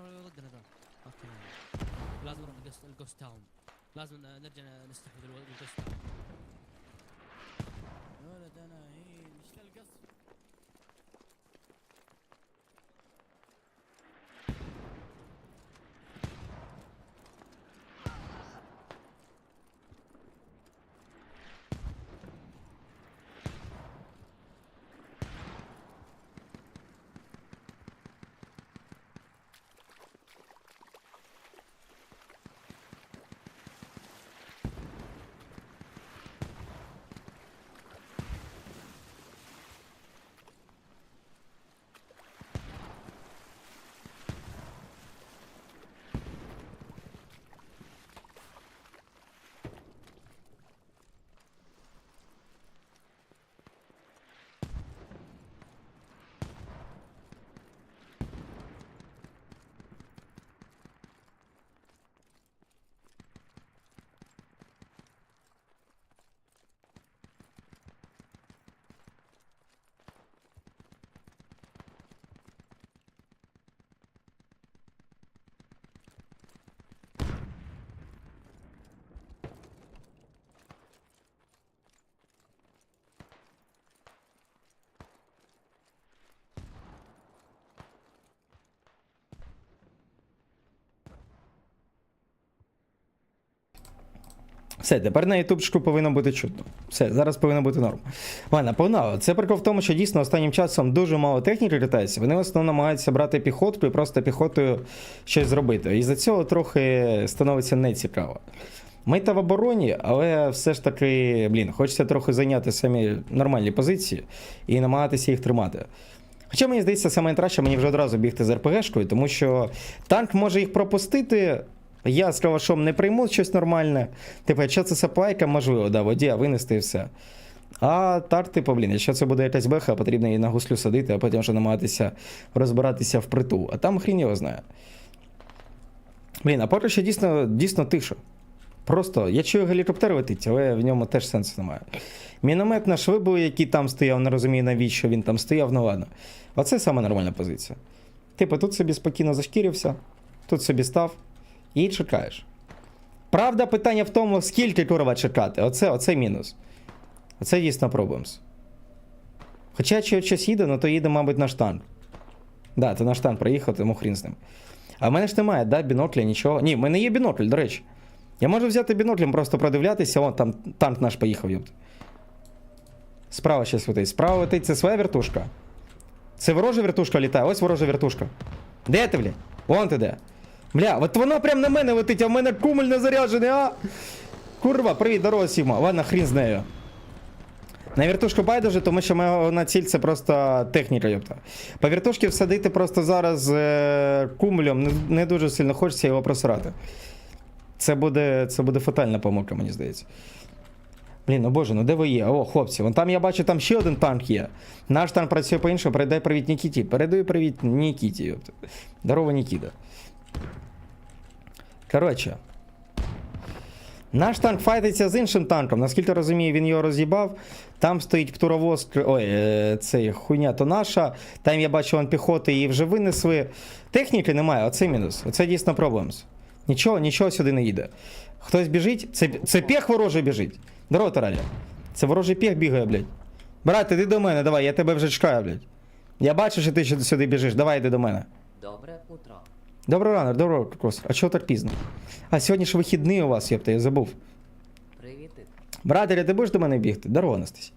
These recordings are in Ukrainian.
وين ودنا ذا؟ أوكي. لازم نروح الجوست تاون. لازم نرجع نستحوذ الجوست تاون. Все, тепер на ютубчику повинно бути чутно. Все, зараз повинно бути норм. Ладно, погнали. Це прикол в тому, що дійсно останнім часом дуже мало техніки літається. Вони в основному намагаються брати піхотку і просто піхотою щось зробити. І за цього трохи становиться нецікаво. Ми та в обороні, але все ж таки, блін, хочеться трохи зайняти самі нормальні позиції і намагатися їх тримати. Хоча мені здається, саме найкраще мені вже одразу бігти з РПГшкою, тому що танк може їх пропустити. Я з калашом не прийму щось нормальне. Типу, якщо це саплайка, можливо, да, воді, а винести і все. А так, типу, блін, якщо це буде якась беха, потрібно її на гуслю садити, а потім вже намагатися розбиратися в притул. А там хрін його знає. Блін, а поки що дійсно, дійсно тиша. Просто я чую гелікоптер летить, але в ньому теж сенсу немає. Міномет наш вибув, який там стояв, не розумію, навіщо він там стояв, ну ладно. Оце саме нормальна позиція. Типу, тут собі спокійно зашкірився, тут собі став і чекаєш. Правда, питання в тому, скільки курва чекати. Оце, оце мінус. Оце дійсно проблемс. Хоча чи щось їде, ну то їде, мабуть, наш танк. Да, це наш танк проїхав, тому хрін з ним. А в мене ж немає, да, бінокля, нічого. Ні, в мене є бінокль, до речі. Я можу взяти біноклем, просто продивлятися, вон там танк наш поїхав, йопт. Справа ще летить. Справа летить, це своя вертушка. Це ворожа вертушка літає, ось ворожа вертушка. Де ти, бля? Вон ти де. Бля, от вона прям на мене летить, а в мене кумель не заряджений, а? Курва, привіт, здорово, Сіма. Ладно, хрін з нею. На вертушку байдуже, тому що моя ціль це просто техніка, йопта. По вертушці всадити просто зараз е, кумулем не, дуже сильно хочеться його просирати. Це буде, це буде фатальна помилка, мені здається. Блін, ну боже, ну де ви є? О, хлопці, вон там я бачу, там ще один танк є. Наш танк працює по-іншому. Передай привіт Нікіті. Передаю привіт Нікіті. йопта. Здорово, Нікіта. Коротше. Наш танк файтиться з іншим танком. Наскільки розумію, він його роз'їбав. Там стоїть птуровоз, ой, е, цей хуйня то наша. Там я бачу вон піхоти її вже винесли. Техніки немає, оце мінус. Оце дійсно проблемс. Нічого, нічого сюди не їде. Хтось біжить, це, це пех ворожий біжить. Здорово, Тараля. Це ворожий пех бігає, блядь. Брат, іди до мене, давай, я тебе вже чекаю, блядь. Я бачу, що ти сюди біжиш, давай йди до мене. Добре утро. Доброго ранок, доброго крос. А чого так пізно? А сьогодні ж вихідний у вас, єпта, я забув. Привіт. Братеря, ти будеш до мене бігти? Здорово, Анастасія.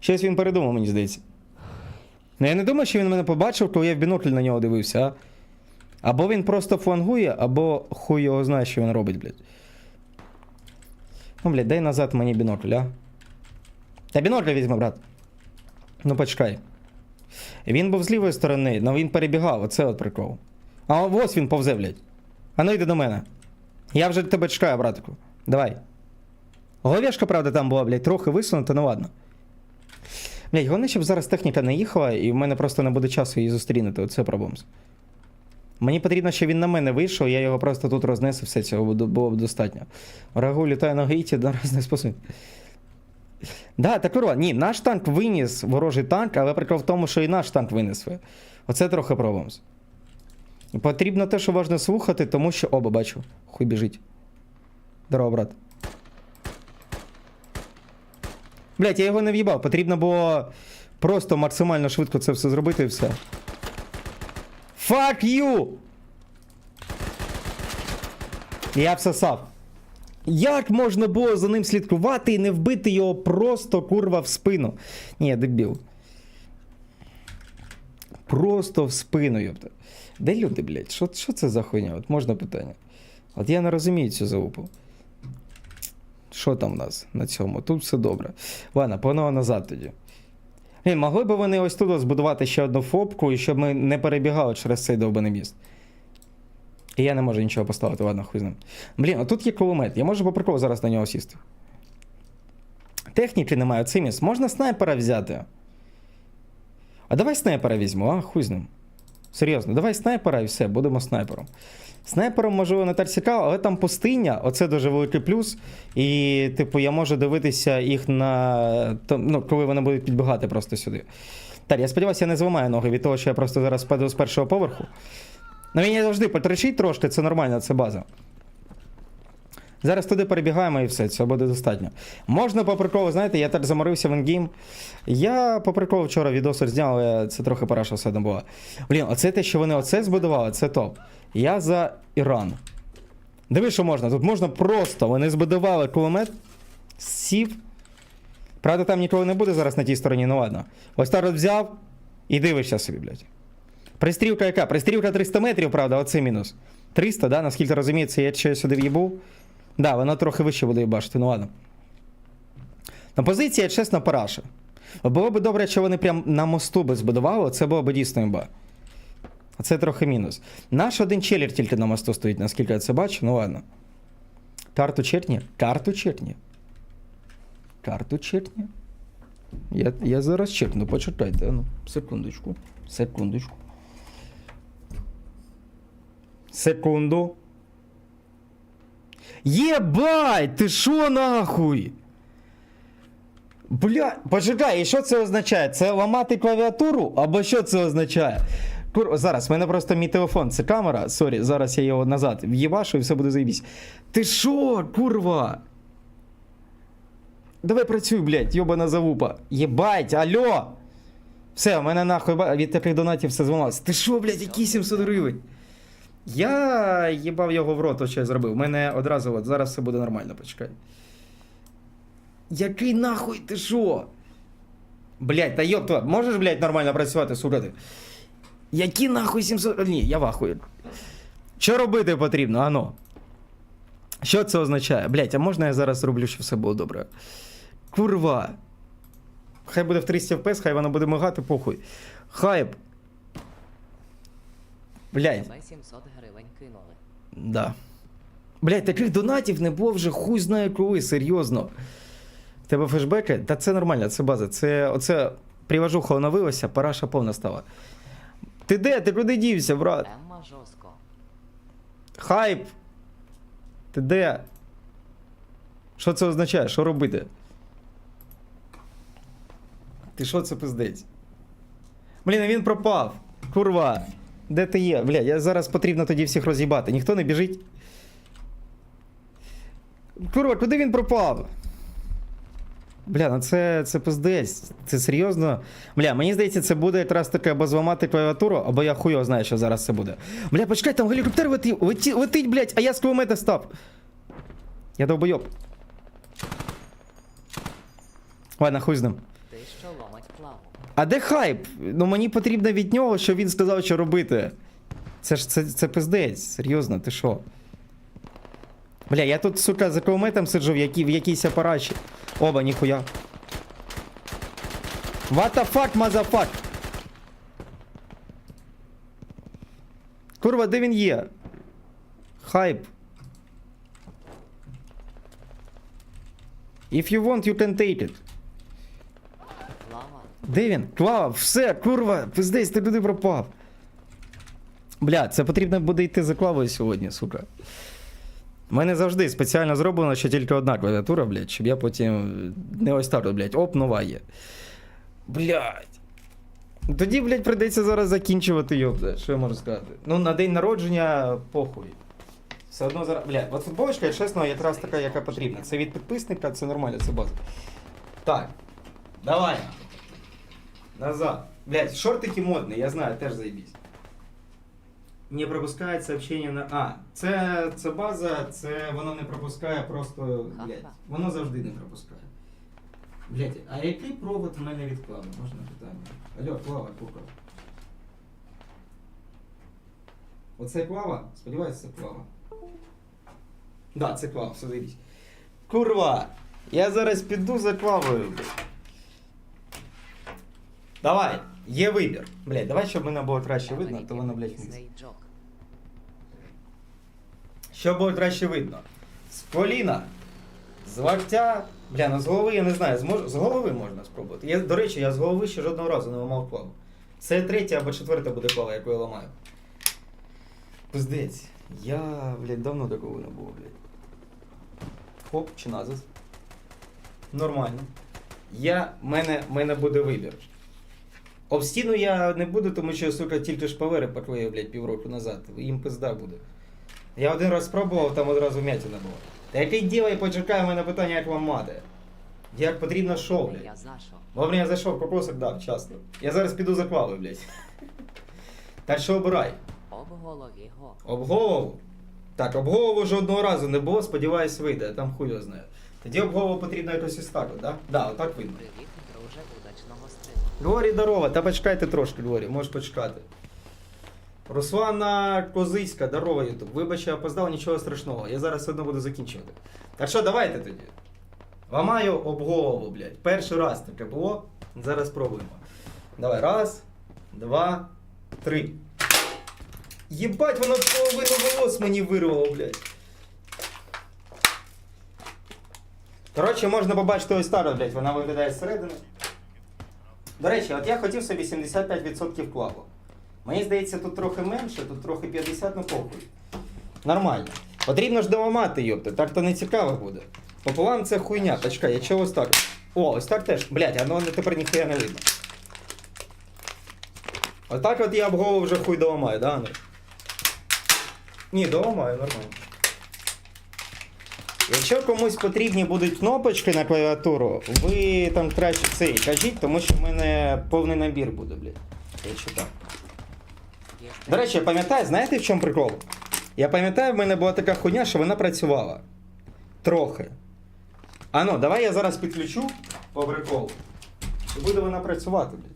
Щось він передумав, мені здається. Ну я не думаю, що він мене побачив, коли я в бінокль на нього дивився, а? Або він просто флангує, або хуй його знає, що він робить, блядь. Ну, блядь, дай назад мені бінокль, а? Та бінокль візьми, брат. Ну, почекай. Він був з лівої сторони, але він перебігав, оце от прикол. А ось він повзе, блядь. А ну йди до мене. Я вже тебе чекаю, братику. Давай. Головешка, правда, там була, блядь, трохи висунута, ну ладно. Блядь, головне, щоб зараз техніка не їхала, і в мене просто не буде часу її зустрінути. Оце проблемс. Мені потрібно, щоб він на мене вийшов, я його просто тут рознесу, все цього було б достатньо. Рагу літає на гаїті, на раз не спасуть. Да, так курва, ні, наш танк виніс ворожий танк, але прикол в тому, що і наш танк винес. Оце трохи проблемс. Потрібно те, що важно слухати, тому що. Оба бачу. Хуй біжить. Здорово, брат. Блять, я його не в'їбав. Потрібно було просто максимально швидко це все зробити і все. Fuck you! Я всосав. Як можна було за ним слідкувати і не вбити його просто курва в спину? Ні, дебіл. Просто в спину, йопта. Де люди, блядь? Що, що це за хуйня? От можна питання. От я не розумію цю залупу. Що там в нас на цьому? Тут все добре. Ладно, погнали назад тоді. Могли б вони ось тут збудувати ще одну фобку, і щоб ми не перебігали через цей довбаний міст. І я не можу нічого поставити, ладно, хуй з ним. Блін, а тут є кулемет. Я можу по приколу зараз на нього сісти. Техніки немає, оцей міст. Можна снайпера взяти. А давай снайпера візьму, а хуй з ним. Серйозно, давай снайпера і все, будемо снайпером. Снайпером, можливо, не так цікаво, але там пустиня, оце дуже великий плюс. І, типу, я можу дивитися їх на. Ну, коли вони будуть підбігати просто сюди. Так, я сподіваюся, я не зламаю ноги від того, що я просто зараз спаду з першого поверху. Ну він завжди потричить трошки, це нормально, це база. Зараз туди перебігаємо і все, цього буде достатньо. Можна по приколу, знаєте, я так заморився в інгейм. Я по приколу вчора відос зняв, але це трохи параша все одно було. Блін, оце те, що вони оце збудували, це топ. Я за Іран. Диви, що можна. Тут можна просто. Вони збудували кулемет, сів. Правда, там нікого не буде зараз на тій стороні, ну ладно. Ось так от взяв і дивишся собі, блядь. Пристрілка яка? Пристрілка 300 метрів, правда, оце мінус. 300, да? Наскільки розуміється, я ще сюди в'їбу. Да, вона трохи вище буде бачити, ну ладно. На позиція, чесно, параша. Було б добре, якщо вони прям на мосту би збудували, це було б дійсно імба. А це трохи мінус. Наш один челір тільки на мосту стоїть, наскільки я це бачу, ну ладно. Карту чертні? Карту чертні. Карту чертні. Я, я зараз чекну, почекайте. Ну, секундочку. Секундочку. Секунду. Єбать, ти що нахуй? Бля, почекай, і що це означає? Це ламати клавіатуру? Або що це означає? Кур... Зараз, в мене просто мій телефон, це камера. Сорі, зараз я його назад в'їбашу і все буде заїбісь. Ти що, курва? Давай працюй, блядь, йобана завупа. Єбать, алло! Все, у мене нахуй від таких донатів все зламалося. Ти що, блядь, які 700 гривень? Я їбав його в рот, що я зробив. У мене одразу от зараз все буде нормально, почекай. Який нахуй ти що? Блять, та йоп, твою, можеш, блядь, нормально працювати, сука ти? Які нахуй 700. Ні, я вахую. Що робити потрібно, ано? Що це означає? Блять, а можна я зараз зроблю, щоб все було добре? Курва. Хай буде в 300 FPS, хай воно буде мигати, похуй. Хайп. Блять. Тебе 700 гривень кинули. Да. Блять, таких донатів не було вже хуй знає коли, серйозно. Тебе флешбеки? Та це нормально, це база. Це оце привожуха оновилася, параша повна стала. Ти де? Ти куди дівся, брат? Емма жорстко. Хайп. Ти де? Що це означає? Що робити? Ти що це пиздець? Блін, а він пропав. Курва. Де ти є? Бля, я зараз потрібно тоді всіх роз'їбати. Ніхто не біжить. Курва, куди він пропав? Бля, ну це, це пиздець. Це серйозно. Бля, мені здається, це буде якраз таке або зламати клавіатуру, або я хуйо знаю, що зараз це буде. Бля, почекай, там гелікоптер летить, летить, блядь, а я з кулемета став. Я довбойоб. Ладно, хуй з ним. Ти що ломать плаву. А де хайп? Ну мені потрібно від нього, щоб він сказав, що робити. Це ж це, це пиздець, серйозно, ти що? Бля, я тут, сука, за кулеметом сиджу в, якій, в якійсь апарачі. Оба, ніхуя. What the fuck, motherfuck? Курва, де він є? Хайп. If you want, you can take it. Де він? Клава, все, курва, пиздець, ти туди пропав. Бля, це потрібно буде йти за клавою сьогодні, сука. У мене завжди спеціально зроблено, що тільки одна клавіатура, блядь, щоб я потім не ось так, блядь, оп, нова є. Блядь. Тоді, блядь, прийдеться зараз закінчувати йобда. Що я можу сказати? Ну, на день народження похуй. Все одно зараз. Блядь, от футболочка, чесно, якраз така, яка потрібна. Це від підписника, це нормально, це база. Так. Давай. Назад. Блядь, шортики модні, я знаю, теж заебись. Не пропускає сообщення на. А, це, це база, це воно не пропускає просто. Блядь, воно завжди не пропускає. Блядь, а який провод в мене від клави? Можна питання? Алло, клава, кука. Оце клава? Сподіваюся, це клава. Да, це клава, все заебись. Курва! Я зараз піду за клавою. блядь. Давай, є вибір. Блядь, давай, щоб мене було краще видно, то воно, джок. Щоб було краще видно. З коліна, з локтя. Бля, ну з голови я не знаю, змож... з голови можна спробувати. Я, до речі, я з голови ще жодного разу не ламав клаву. Це третя або четверта буде клава, яку я ламаю. Пиздець. Я, блядь, давно такого не було, блядь. Хоп, чи назис. Нормально. Я, мене, мене буде вибір. Об стіну я не буду, тому що, сука, тільки шпалери поклеїв, блядь, півроку назад. Їм пизда буде. Я один раз спробував, там одразу м'ятіна була. Та який діло і почекає в мене питання, як вам мати. Як потрібно шоу, блядь. Вовремя я зайшов, кокосик дав, часто. Я зараз піду за клавою, блядь. Так що обирай. Об голові го. Об голову. Так, об голову жодного разу не було, сподіваюсь, вийде, там хуй його знає. Тоді об голову потрібно якось ось так, от, да? Да, отак видно. Глорі, здорово, та почекайте трошки, Глорі, можеш почекати. Руслана Козицька, здорово, Ютуб. Вибач, я опоздав, нічого страшного. Я зараз все одно буду закінчувати. Так що, давайте тоді. Ламаю об голову, блядь. Перший раз таке було. Зараз спробуємо. Давай, раз, два, три. Єбать, воно половину волос мені вирвало, блядь. Коротше, можна побачити ось так, блядь, вона виглядає зсередини. До речі, от я хотів собі 75% клаву. Мені здається, тут трохи менше, тут трохи 50, ну похуй. Нормально. Потрібно ж доламати, йопти, так то не цікаво буде. Пополам це хуйня, почекай, якщо ось так. О, ось так теж. Блять, воно тепер ніхуя не видно. Отак от я об голову вже хуй доламаю, да, Андрій? Ні, доламаю, нормально. Якщо комусь потрібні будуть кнопочки на клавіатуру, ви там краще цей кажіть, тому що в мене повний набір буде, блядь. Якщо так. До речі, я пам'ятаю, знаєте в чому прикол? Я пам'ятаю, в мене була така хуйня, що вона працювала. Трохи. А ну, давай я зараз підключу по приколу. І буде вона працювати, блядь.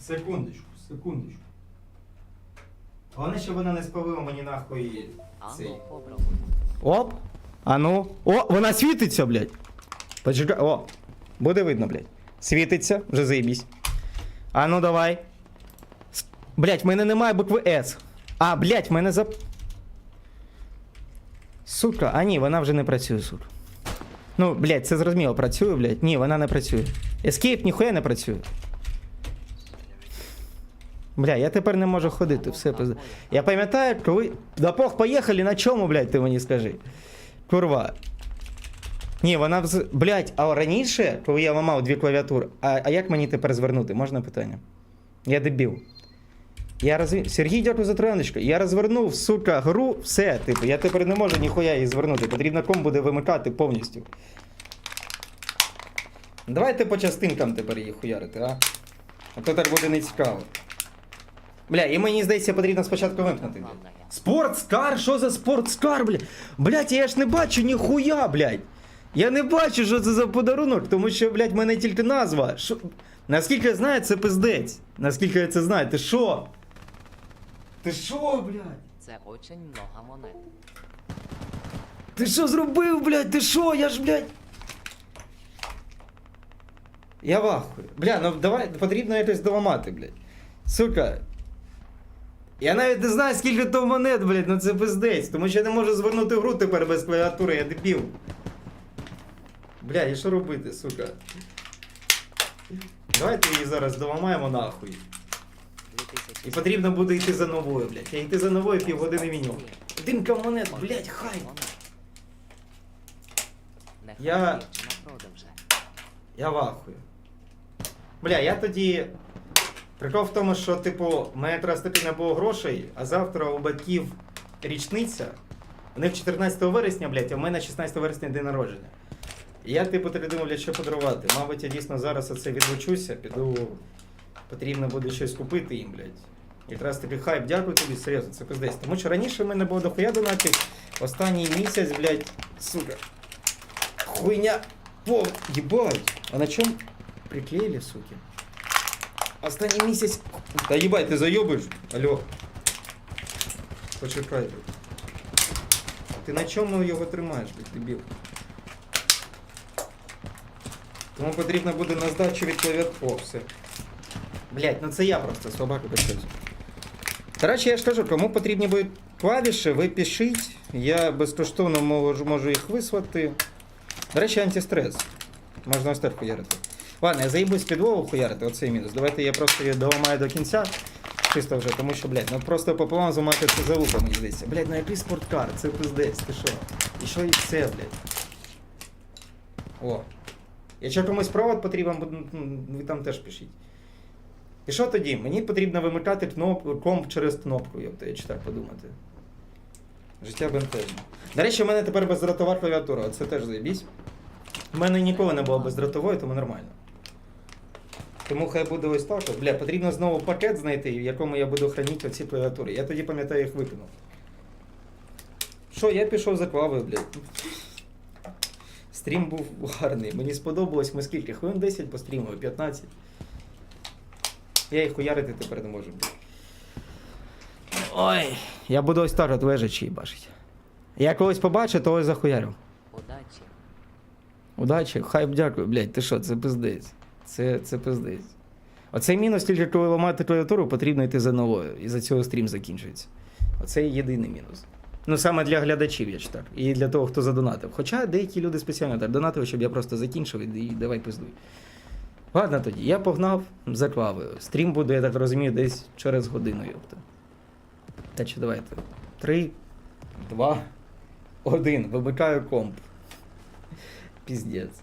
Секундочку, секундочку. Головне, щоб вона не спалила мені нахуй цей. Оп. А ну. О, вона світиться, блядь. Почекай. О. Буде видно, блядь. Світиться, вже заєбісь. А ну давай. Блядь, в мене немає букви С. А, блядь, в мене зап. Сука, а ні, вона вже не працює, сука. Ну, блядь, це зрозуміло, працює, блядь. Ні, вона не працює. Escape ніхуя не працює. Бля, я тепер не можу ходити, все пизда. Я пам'ятаю, коли. Да пох, поїхали, на чому, блядь, ти мені скажи. Курва. Ні, вона вз... Блядь, а раніше, коли я ламав дві клавіатури, а, а як мені тепер звернути? Можна питання? Я дебіл. Я розв... Сергій, дякую за трояночку. Я розвернув, сука, гру, все, типу, я тепер не можу ніхуя її звернути. Потрібно ком буде вимикати повністю. Давайте по частинкам тепер її хуярити, а? А то так буде не цікаво. Бля, і мені здається, потрібно спочатку вимкнути. Спортскар? Що за спортскар, блядь? Блядь, я ж не бачу ніхуя, блядь. Я не бачу, що це за подарунок, тому що, блядь, в мене тільки назва. Шо... Наскільки я знаю, це пиздець. Наскільки я це знаю, ти що? Ти що, блядь? Це очень много монет. Ти що зробив, блядь? Ти що? Я ж, блядь. Я в ахуї. Бля, ну давай потрібно якось доламати, блядь. Сука. Я навіть не знаю, скільки то монет, блядь, ну це пиздець. Тому що я не можу звернути гру тепер без клавіатури, я дебіл. Бля, і що робити, сука? Давайте її зараз доламаємо нахуй. І потрібно буде йти за новою, блядь. Я йти за новою півгодини мінімум. Димка монет, блядь, хай. Я- Я вахую. Бля, я тоді. Прикол в тому, що, типу, мене якраз таки не було грошей, а завтра у батьків річниця. У них 14 вересня, блядь, а в мене 16 вересня день народження. І я, типу, тоді думав, блядь, що подарувати. Мабуть, я дійсно зараз оце відлучуся, піду. Потрібно буде щось купити їм, блядь. Якраз таки хайп, дякую тобі, серйозно, це пиздець. Тому що раніше в мене було дохуя донатів, останній місяць, блядь, сука. Хуйня. Пол, ебать. А на чем приклеили, суки? Останній місяць. Та їбать, ти зайобуєш? Алло. Почекай. блядь. Ти на чому його тримаєш, блядь, дебіл? Тому потрібно буде на здачу від клавіатури. О, все. Блять, ну це я просто собака почусь. До речі, я ж кажу, кому потрібні будуть клавіші, ви пишіть. Я безкоштовно можу, можу їх висвати. До речі, антистрес. Можна ось так хуярити. Ладно, я заїбусь підлогу хуярити, оцей мінус. Давайте я просто її доламаю до кінця. Чисто вже, тому що, блядь, ну просто пополам зламати це залупа, мені здається. Блядь, ну який спорткар, це пиздець, ти що? І що і це, блядь? О. Якщо комусь провод потрібен, ну, ви там теж пишіть. І що тоді? Мені потрібно вимикати кноп... комп через кнопку, єпта, якщо так подумати. Життя бентежне. До речі, у мене тепер бездротова клавіатура, це теж заєбісь. У мене ніколи не було бездротової, тому нормально. Тому хай буде ось так. от. Бля, потрібно знову пакет знайти, в якому я буду хранити оці клавіатури. Я тоді пам'ятаю, їх викинув. Що, я пішов за клавою, блядь. Стрім був гарний. Мені сподобалось, ми скільки? Хвилин 10 пострімили, 15. Я їх хуярити тепер не можу. Ой, я буду ось так от лежачи бачить. Я когось побачу, то ось захуярю. Удачі. Удачі, хайп дякую, блядь, ти що, це пиздець. Це, це пиздець. Оцей мінус тільки коли ламати клавіатуру, потрібно йти за новою. І за цього стрім закінчується. Оце єдиний мінус. Ну, саме для глядачів, я так. І для того, хто задонатив. Хоча деякі люди спеціально так донатили, щоб я просто закінчив і давай пиздуй. Ладно тоді, я погнав за клавою. Стрім буде, я так розумію, десь через годину, йопта. Та чи давайте. Три, два, один. Вимикаю комп. Піздець.